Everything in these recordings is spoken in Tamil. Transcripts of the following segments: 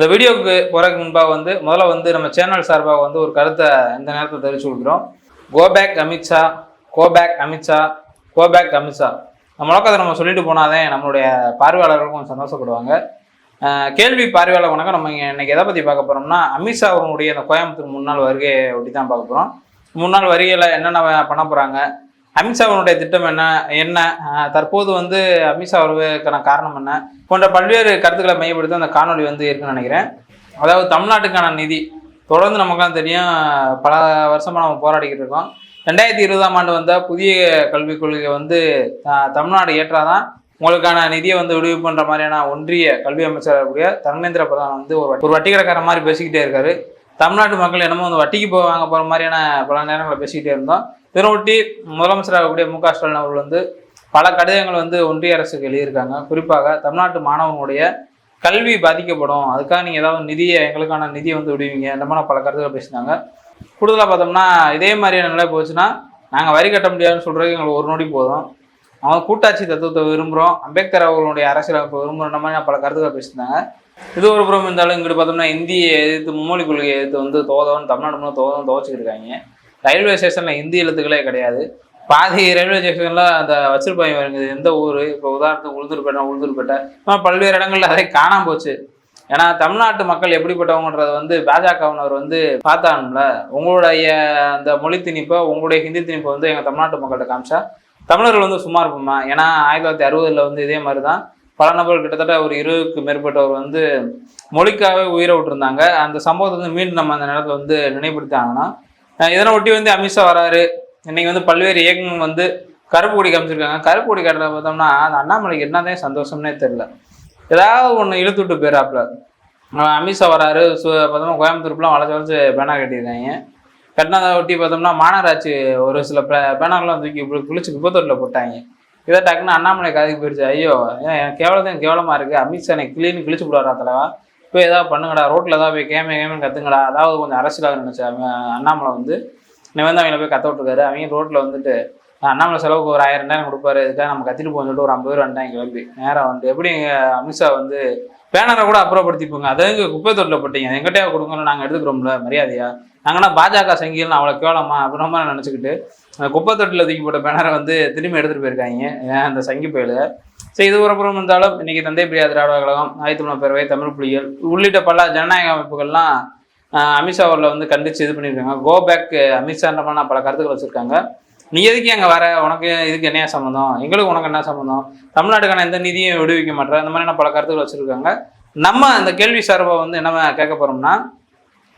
இந்த வீடியோவுக்கு போகிறதுக்கு முன்பாக வந்து முதல்ல வந்து நம்ம சேனல் சார்பாக வந்து ஒரு கருத்தை இந்த நேரத்தில் தெரிவிச்சு கொடுக்குறோம். Go back Amit Shah go back Amit Shah go back Amit Shah நம்ம முழக்கத்தை நம்ம சொல்லிட்டு போனாதே நம்மளுடைய பார்வையாளர்கள் கொஞ்சம் சந்தோஷப்படுவாங்க. கேள்வி பார்வையாளர் வணக்கம். நம்ம இங்கே இன்னைக்கு எதை பற்றி பார்க்க போகிறோம்னா அமித்ஷா அவர்களுடைய அந்த கோயம்புத்தூர் முன்னாள் வருகையை ஒட்டி தான் பார்க்க போகிறோம் முன்னாள் வருகையில் என்னென்ன பண்ண போகிறாங்க அமித்ஷாவினுடைய திட்டம் என்ன? என்ன? தற்போது வந்து அமித்ஷா வருவதற்கான காரணம் என்ன? போன்ற பல்வேறு கருத்துக்களை மையப்படுத்தி அந்த காணொளி வந்து இருக்குன்னு நினைக்கிறேன். அதாவது தமிழ்நாட்டுக்கான நிதி தொடர்ந்து நமக்குலாம் தெரியும் பல வருஷமாக நம்ம போராடிக்கிட்டு இருக்கோம். ரெண்டாயிரத்தி இருபதாம் ஆண்டு வந்த புதிய கல்விக் கொள்கை வந்து தமிழ்நாடு ஏற்றாதான் உங்களுக்கான நிதியை வந்து விடுவிப்புன்ற பண்ணுற மாதிரியான ஒன்றிய கல்வி அமைச்சராக இருக்கக்கூடிய தர்மேந்திர பிரதான் வந்து ஒரு வட்டி- ஒரு வட்டிக்கடைக்கார மாதிரி பேசிக்கிட்டே இருக்காரு. தமிழ்நாட்டு மக்கள் என்னமோ வந்து வட்டிக்கு போய் வாங்க போகிற மாதிரியான பல நேரங்களில் பேசிக்கிட்டே இருந்தோம். இதனொட்டி முதலமைச்சராகக்கூடிய மு க ஸ்டாலின் அவர்கள் வந்து பல கடிதங்கள் வந்து ஒன்றிய அரசுக்கு எழுதியிருக்காங்க. குறிப்பாக தமிழ்நாட்டு மாணவனுடைய கல்வி பாதிக்கப்படும். அதுக்காக நீங்கள் ஏதாவது நிதியை எங்களுக்கான நிதியை வந்து விடுவீங்க. இந்த மாதிரி பல கருத்துக்கள் பேசினாங்க கூடுதலாக பார்த்தோம்னா இதே மாதிரியான நிலை போச்சுன்னா நாங்கள் வரி கட்ட முடியாதுன்னு சொல்கிறதுக்கு எங்களுக்கு ஒரு நொடி போதும். அவங்க கூட்டாட்சி தத்துவத்தை விரும்புகிறோம் அம்பேத்கர் அவர்களுடைய அரசியலமைப்பு விரும்புகிற மாதிரி பல கருத்துக்கள் பேசியிருந்தாங்க. இது ஒரு புறம் இருந்தாலும் இங்கிட்டு பார்த்தோம்னா இந்தியை எதிர்த்து மும்மொழி கொள்கையை எதிர்த்து வந்து தோதவன் தமிழ்நாடு தோதவன் துவச்சிக்கிட்டு இருக்காங்க. ரயில்வே ஸ்டேஷனில் இந்தி எழுத்துக்களே கிடையாது. பாதி ரயில்வே ஸ்டேஷனில் அந்த வச்சிருப்பாங்க வருங்க எந்த ஊர்? இப்போ உதாரணத்துக்கு உளுந்தூர்பேட்டை உளுந்தூர்பேட்டை. பல்வேறு இடங்கள்ல அதே காணாம போச்சு. ஏன்னா தமிழ்நாட்டு மக்கள் எப்படிப்பட்டவங்கன்றது வந்து பாஜகவினர் வந்து பார்த்தானும்ல. உங்களுடைய அந்த மொழி திணிப்பை உங்களுடைய ஹிந்தி திணிப்பை வந்து எங்கள் தமிழ்நாட்டு மக்கள்கிட்ட காமிச்சா தமிழர்கள் வந்து சும்மா இருப்போமா? ஏன்னா ஆயிரத்தி தொள்ளாயிரத்தி அறுபதுல வந்து இதே மாதிரி தான் பல நபர்கள் கிட்டத்தட்ட ஒரு இருபதுக்கு மேற்பட்டவர் வந்து மொழிக்காகவே உயிரை விட்டுருந்தாங்க. அந்த சம்பவத்தை வந்து மீண்டும் நம்ம அந்த நேரத்தில் வந்து நினைப்படுத்தாங்கன்னா இதனை ஒட்டி வந்து அமித்ஷா வராரு. இன்னைக்கு வந்து பல்வேறு இயக்கங்கள் வந்து கருப்பு கொடி காமிச்சிருக்காங்க. கருப்பு கொடி காட்டுறத பார்த்தோம்னா அந்த அண்ணாமலைக்கு என்னதான் சந்தோஷம்னே தெரில ஏதாவது ஒன்று இழுத்து விட்டு போயிடாப்புல அமித்ஷா வராரு. சு பார்த்தோம்னா கோயம்புத்தூர்லாம் வளச்சு வளச்சு பேனா கட்டியிருக்காங்க. கட்டினதை ஒட்டி பார்த்தோம்னா மாநகராட்சி ஒரு சில பே- தூக்கி இப்படி குளிச்சு குப்பத்தூரில் போட்டாங்க. இதை டக்குன்னு அண்ணாமலை காதுக்கு போயிடுச்சு ஐயோ ஏன் கேவலத்தையும் கேவலமாக இருக்குது அமித்ஷா எனக்கு கிளீன் கிழிச்சு விடுவாரா தலைவா போய் ஏதாவது பண்ணுங்கடா ரோட்டில் ஏதாவது போய் கேம கேமன்னு கற்றுங்கடா அதாவது கொஞ்சம் அரசியலாக நினச்சா அண்ணாமலை வந்து நீ அவங்கள போய் கத்த விட்டுருக்காரு. அவங்க ரோட்டில் வந்துட்டு அண்ணாமலை செலவுக்கு ஒரு ஆயிரம் ரெண்டாயிரம் கொடுப்பாரு. இதுக்காக நம்ம கத்திட்டு போகணும்னு சொல்லிட்டு ஒரு ஐம்பது பேர் வந்துட்டாங்க கிளம்பி நேராக வந்து எப்படி அமித்ஷா வந்து பேனரை கூட அப்புறப்படுத்திப்போங்க. அதை எங்க குப்பை தொட்டில் போட்டீங்க? எங்கிட்டே கொடுங்கன்னு நாங்கள் எடுத்துக்கிறோம்ல மரியாதையா? நாங்கன்னா பாஜக சங்கிகள் அவ்வளோ கேவலமா அப்படின்ற மாதிரி நினச்சிக்கிட்டு குப்பை தொட்டில் தூக்கி போட்ட பேனரை வந்து திரும்பி எடுத்துகிட்டு போயிருக்காங்க. ஏன் அந்த சங்கி பயலு? ஸோ இது ஒரு இருந்தாலும் இன்னைக்கு தந்தை பிரியா திராவிட கழகம் ஆயத்தமிழ் பேரவை தமிழ் புலிகள். உள்ளிட்ட பல ஜனநாயக அமைப்புகள்லாம் அமித்ஷா அவரில் வந்து கண்டிச்சு இது பண்ணியிருக்காங்க. கோ பேக் அமித்ஷான்றமான மாதிரி பல கருத்துக்கள் வச்சுருக்காங்க. நீ எதுக்கு அங்கே வர? உனக்கு இதுக்கு என்ன சம்மந்தம் எங்களுக்கு உனக்கு என்ன சம்மந்தம் தமிழ்நாட்டுக்கான எந்த நிதியும் விடுவிக்க மாட்டேற? இந்த மாதிரியான பல கருத்துக்கள் வச்சுருக்காங்க. நம்ம அந்த கேள்வி சார்பாக வந்து என்ன கேட்க போகிறோம்னா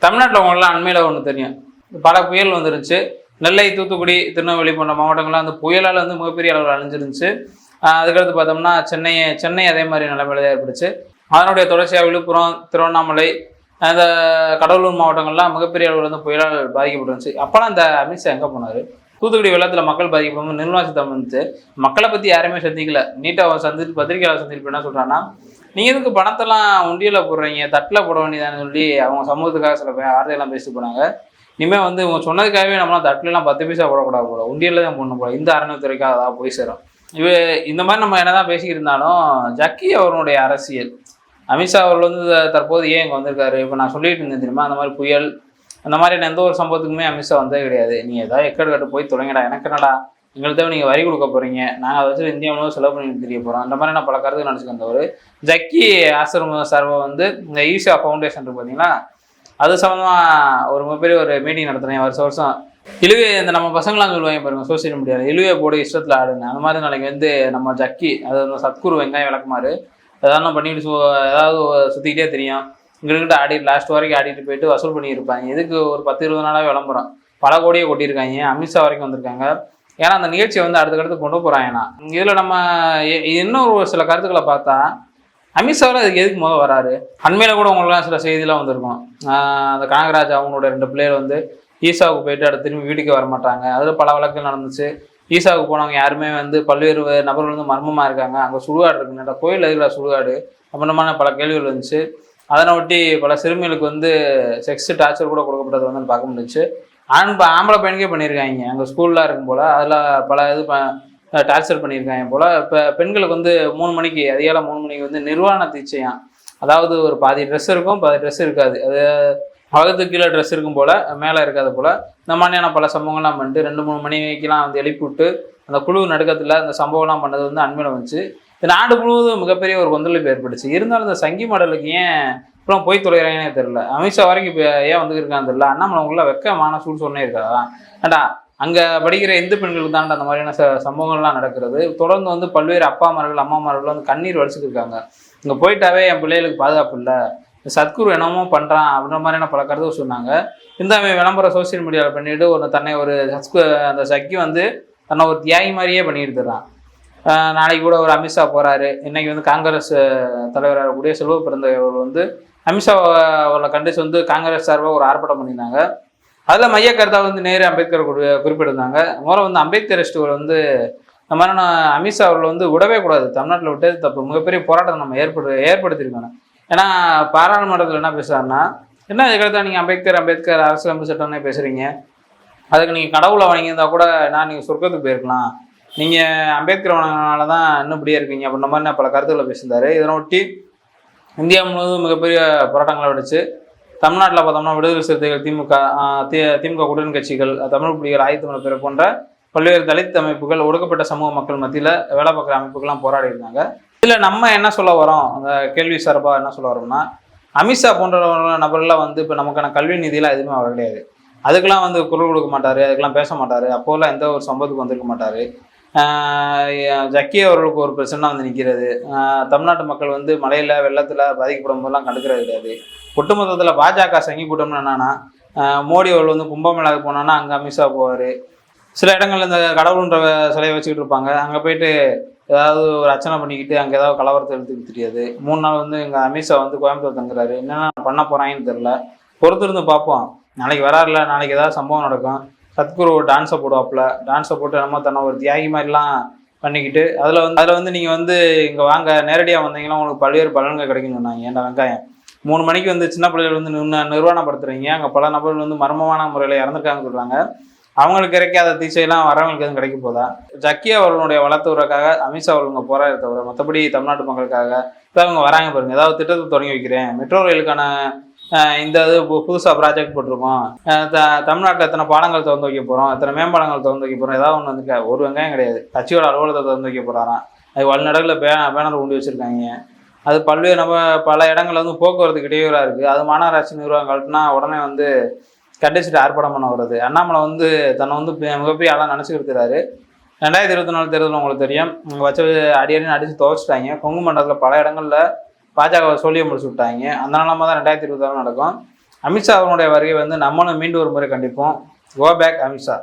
தமிழ்நாட்டில் உங்களுக்குலாம் அண்மையில் ஒன்று தெரியும். பல புயல் வந்துருச்சு நெல்லை தூத்துக்குடி திருநெல்வேலி போன்ற மாவட்டங்கள்லாம் வந்து புயலால் வந்து மிகப்பெரிய அளவில் அழிஞ்சிருந்துச்சு. அதுக்கடுத்து பார்த்தோம்னா சென்னை சென்னை அதே மாதிரி நிலைமையில தான் ஏற்பட்டுச்சு. அதனுடைய தொடர்ச்சியாக விழுப்புரம் திருவண்ணாமலை அந்த கடலூர் மாவட்டங்கள்லாம் மிகப்பெரிய அளவில் வந்து புயலால் பாதிக்கப்பட்டுருந்துச்சு. அப்போலாம் அந்த அமித்ஷா எங்கே போனார்? தூத்துக்குடி வெள்ளத்தில் மக்கள் பாதிக்கப்படும் நிர்மலா சீதாராமன் வந்து மக்களை பற்றி யாருமே சந்திக்கல. நீட்டாக சந்தித்து பத்திரிகையாளர் சந்திப்பு என்ன சொல்கிறான்னா நீங்கள் எதுக்கு பணத்தெல்லாம் உண்டியலில் போடுறீங்க? தட்டில் போட வேண்டியதான்னு சொல்லி அவங்க சமூகத்துக்காக சில பேர் வார்த்தையெல்லாம் பேசிட்டு போனாங்க. இனிமேல் வந்து உங்க சொன்னதுக்காகவே நம்மளாம் தட்டுலலாம் பத்து பைசா போடக்கூடாது போல. உண்டியலில் தான் போடணும் போல. இந்த அறநிலைத்துறைக்காக அதான் போய் சேரும். இவ இந்த மாதிரி நம்ம என்னதான் பேசிக்கிட்டு இருந்தாலும் ஜக்கி அவருடைய அரசியல். அமித்ஷா அவர்கள் வந்து தற்போது ஏன் இங்கே வந்திருக்காரு? இப்போ நான் சொல்லிட்டு இருந்தேன் தெரியுமா? அந்த மாதிரி புயல் அந்த மாதிரியான எந்த ஒரு சம்பவத்துக்குமே அமித்ஷா வந்தே கிடையாது. நீங்கள் ஏதாவது எக்கடு கட்டு போய் தொடங்கிடா. எனக்கு என்னடா? எங்கள்கிட்ட நீங்கள் வரி கொடுக்க போகிறீங்க நாங்கள் அதை வச்சு இந்தியா முழுவதும் செலவு பண்ணிட்டு தெரிய போகிறோம் அந்த மாதிரி நான் பல கருத்து நினச்சிக்க வந்தவர் ஜக்கி ஆசிரம சார்பை வந்து இந்த ஈஷா ஃபவுண்டேஷன் இருக்கு பார்த்தீங்களா அது சம்மந்தமாக ஒரு மிகப்பெரிய ஒரு மீட்டிங் நடத்துகிறேன் வருஷம் வருஷம் இழுவே இந்த நம்ம பசங்களாம் சொல்லுவாங்க பாருங்க சோசியல் மீடியாவில் இழுவே போட இஷ்டத்தில் ஆடுங்க அந்த மாதிரி நாளைக்கு வந்து நம்ம ஜக்கி அது வந்து சத்குரு வெங்காயம் விளக்குமாறு ஏதாவது பண்ணிட்டு சு ஏதாவது சுற்றிக்கிட்டே தெரியும். இங்கிட்ட ஆடிட்டு லாஸ்ட் வரைக்கும் ஆடிட்டு போயிட்டு வசூல் பண்ணியிருப்பாங்க. இதுக்கு ஒரு பத்து இருபது நாளாக விளம்பரம்? பல கோடியை கொட்டியிருக்காங்க. அமித்ஷா வரைக்கும் வந்திருக்காங்க. ஏன்னா அந்த நிகழ்ச்சியை வந்து அடுத்தடுத்து கொண்டு போகிறாங்கன்னா இதில் நம்ம எ- இன்னும் ஒரு சில கருத்துக்களை பார்த்தா அமித்ஷாவில் அதுக்கு எதுக்கு முதல் வராரு? அண்மையில் கூட உங்களுக்குலாம் சில செய்திலாம் வந்திருக்கும். அந்த கனகராஜ் அவங்களோட ரெண்டு பிள்ளைகள் வந்து ஈசாவுக்கு போயிட்டு அடுத்து திரும்பி வீட்டுக்கு வர மாட்டாங்க அதில் பல வழக்குகள் நடந்துச்சு. ஈசாவுக்கு போனவங்க யாருமே வந்து பல்வேறு நபர்கள் வந்து மர்மமாக இருக்காங்க. அங்கே சுடுகாடு இருக்குன்னு கோயில் இருக்கிற சுடுகாடு. அப்படின்றமான பல கேள்விகள் இருந்துச்சு. அதனை ஒட்டி பல சிறுமிகளுக்கு வந்து செக்ஸ் டார்ச்சர் கூட கொடுக்கப்பட்டது வந்து பார்க்க முடிஞ்சுச்சு. ஆண் ஆம்பளை பையனுக்கே பண்ணியிருக்காங்க. அங்கே ஸ்கூல்லாம் இருக்கும் போல். அதில் பல இது டார்ச்சர் பண்ணியிருக்காங்க போல். இப்போ பெண்களுக்கு வந்து மூணு மணிக்கு அதிகாலை மூணு மணிக்கு வந்து நிர்வாண தீட்சையாம். அதாவது ஒரு பாதி ட்ரெஸ் இருக்கும் பாதி ட்ரெஸ் இருக்காது. அது வகத்துக்கு கீழே ட்ரெஸ் இருக்கும் போல் மேலே இருக்காது போல். இந்த மாதிரியான பல சம்பவங்கள்லாம் பண்ணிட்டு ரெண்டு மூணு மணிக்கெலாம் வந்து எழுப்பி விட்டு அந்த குழு நடுக்கத்தில் அந்த சம்பவம்லாம் பண்ணது வந்து அண்மையில் வந்துச்சு. இந்த நாடு முழுவதும் மிகப்பெரிய ஒரு கொந்தளிப்பு ஏற்பட்டுச்சு. இருந்தாலும் இந்த சங்கி மாடலுக்கு ஏன் அப்புறம் போய் தொலைகிறாங்கன்னே தெரில அமித்ஷா வரைக்கும் இப்போ ஏன் வந்துருக்கான்னு தெரியல. அண்ணாமலை உள்ள வெக்கமான சூடு சொன்னே இருக்காதா ஏண்டா அங்கே படிக்கிற இந்து பெண்களுக்கு தாண்டா அந்த மாதிரியான ச சம்பவங்கள்லாம் நடக்கிறது. தொடர்ந்து வந்து பல்வேறு அப்பாமார்கள் அம்மாமார்கள் வந்து கண்ணீர் வலிச்சுட்டு இருக்காங்க. இங்கே போயிட்டாவே என் பிள்ளைகளுக்கு பாதுகாப்பு இல்லை. சத்குரு என்னமோ பண்ணுறான் அப்படின்ற மாதிரியான பல கருத்து சொன்னாங்க. இந்த விளம்பரம் சோசியல் மீடியாவில் பண்ணிட்டு ஒரு தன்னை ஒரு சத்கு அந்த சக்கி வந்து தன்னை ஒரு தியாகி மாதிரியே பண்ணிட்டு நாளைக்கு கூட ஒரு அமித்ஷா போகிறாரு இன்னைக்கு வந்து காங்கிரஸ் தலைவராக கூடிய செல்வ பிறந்தவர் வந்து அமித்ஷா அவர்களை கண்டிச்சு வந்து காங்கிரஸ் சார்பாக ஒரு ஆர்ப்பாட்டம் பண்ணியிருந்தாங்க. அதில் மைய கருத்தாக வந்து நேரு அம்பேத்கர் குறிப்பிட்டிருந்தாங்க. முதல்ல வந்து அம்பேத்கரிஸ்டுகள் வந்து இந்த மாதிரியான அமித்ஷா அவர்கள் வந்து விடவே கூடாது. தமிழ்நாட்டில் விட்டது தப்பு. மிகப்பெரிய போராட்டம் நம்ம ஏற்படு ஏற்படுத்தியிருக்காங்க ஏன்னா பாராளுமன்றத்தில் என்ன பேசுறாருன்னா என்ன இதுக்கடுத்தா நீங்கள் அம்பேத்கர் அம்பேத்கர் அரசியலமைப்பு சட்டம்னே பேசுறீங்க. அதுக்கு நீங்கள் கடவுளை வணங்கியிருந்தா கூட நான் நீங்கள் சொர்க்கத்துக்கு போயிருக்கலாம். நீங்கள் அம்பேத்கர் வணங்கினால தான் இன்னும் இப்படியே இருக்கீங்க அப்படின்ற மாதிரி நான் பல கருத்துக்களை பேசியிருந்தாரு. இதனை ஒட்டி இந்தியா முழுவதும் மிகப்பெரிய போராட்டங்களை வெடிச்சு தமிழ்நாட்டில் பார்த்தோம்னா விடுதலை சிறுத்தைகள் திமுக தி- திமுக கூட்டணி கட்சிகள் தமிழ் புலிகள் ஆயுத்தமிழ் பிற போன்ற பல்வேறு தலித் அமைப்புகள் ஒடுக்கப்பட்ட சமூக மக்கள் மத்தியில் வேலை பார்க்குற அமைப்புகள்லாம் போராடி இருந்தாங்க இதில் நம்ம என்ன சொல்ல வரோம்? அந்த கேள்வி சார்பாக என்ன சொல்ல வரோம்னா அமித்ஷா போன்ற நபர்லாம் வந்து இப்போ நமக்கான கல்வி நிதியெல்லாம் எதுவுமே வர கிடையாது. அதுக்கெல்லாம் வந்து குரல் கொடுக்க மாட்டார் அதுக்கெல்லாம் பேச மாட்டார். அப்போல்லாம் எந்த ஒரு சம்பவத்துக்கு வந்திருக்க மாட்டார். ஜக்கி அவர்களுக்கு ஒரு பிரச்சனை வந்து நிற்கிறது தமிழ்நாட்டு மக்கள் வந்து மழையில் வெள்ளத்தில் பாதிக்கப்படும் போதெல்லாம் கண்டுக்கிறது கிடையாது. ஒட்டுமொத்தத்தில் பாஜக சங்கி கூட்டம்னு என்னன்னா மோடி அவர்கள் வந்து கும்பமேளாவுக்கு போனான்னா அங்கே அமித்ஷா போவார். சில இடங்கள்ல இந்த கடவுள்ன்ற சிலையை வச்சுக்கிட்டு இருப்பாங்க. அங்கே போயிட்டு ஏதாவது ஒரு அர்ச்சனை பண்ணிக்கிட்டு அங்கே ஏதாவது கலவரத்தை எடுத்துக்க தெரியாது மூணு நாள் வந்து எங்கள் அமித்ஷா வந்து கோயம்புத்தூர் தங்குறாரு. என்னென்ன பண்ண போகிறாங்கன்னு தெரில பொறுத்திருந்து பார்ப்போம். நாளைக்கு வராருல நாளைக்கு ஏதாவது சம்பவம் நடக்கும். சத்குரு டான்ஸை போடுவாப்புல. டான்ஸை போட்டு நம்ம தன்னை ஒரு தியாகி மாதிரிலாம் பண்ணிக்கிட்டு அதில் வந்து அதில் வந்து நீங்கள் வந்து இங்கே வாங்க நேரடியாக வந்தீங்கன்னா உங்களுக்கு பல்வேறு பலன்கள் கிடைக்கும்னு சொன்னாங்க. ஏன்டா வெங்காயம்? மூணு மணிக்கு வந்து சின்ன பிள்ளைகள் வந்து நிர்ண- நிர்வாணப்படுத்துறீங்க. அங்கே பல நபர்கள் வந்து மர்மமான முறையில் இறந்துருக்காங்கன்னு சொல்கிறாங்க அவங்களுக்கு கிடைக்காத திசையெல்லாம் வரவங்களுக்கு எதுவும் கிடைக்க போதா? ஜக்கி அவர்களுடைய வளர்த்துறதுக்காக அமித்ஷா அவர்கள் இங்கே போராட தவிர மற்றபடி தமிழ்நாட்டு மக்களுக்காக இப்போ அவங்க வராங்க பாருங்க. ஏதாவது திட்டத்தை தொடங்கி வைக்கிறேன். மெட்ரோ ரயிலுக்கான இந்த இது பு- ப்ராஜெக்ட் போட்டிருக்கோம். த- தமிழ்நாட்டில் எத்தனை பாலங்கள் திறந்து வைக்க போகிறோம் எத்தனை மேம்பாலங்கள் திறந்து வைக்க போகிறோம் ஏதாவது ஒன்று வந்து ஒரு வெங்காயம் கிடையாது. கட்சியோட அலுவலகத்தை திறந்து வைக்க போகிறாராம் அது வழிநடக்கில் பே பேனர் உண்டு வச்சிருக்காங்க. அது பல்வேறு நம்ம பல இடங்கள்ல வந்து போக்குவரத்துக்கு இடையூறாக இருக்குது அது மாநகராட்சி நிர்வாகம் கழட்டினா உடனே வந்து கண்டிச்சுட்டு ஆர்ப்பாட்டம் பண்ண வருது அண்ணாமலை வந்து தன்னை வந்து மிகப்பெரிய ஆளாக நினச்சிக்கிட்டுறாரு ரெண்டாயிரத்தி இருபத்தி நாலு தேர்தல் உங்களுக்கு தெரியும். இங்கே வச்சு அடி அடி அடித்து துவச்சிட்டாங்க. கொங்கு மண்டலத்தில் பல இடங்கள்ல பாஜக சொல்லிய முடிச்சு விட்டாங்க. அந்த நம்ம தான் ரெண்டாயிரத்தி இருபத்தி ஆறு நடக்கும். அமித்ஷா அவருடைய வருகை வந்து நம்மளும் மீண்டும் ஒரு முறை கண்டிப்போம். Go back Amit Shah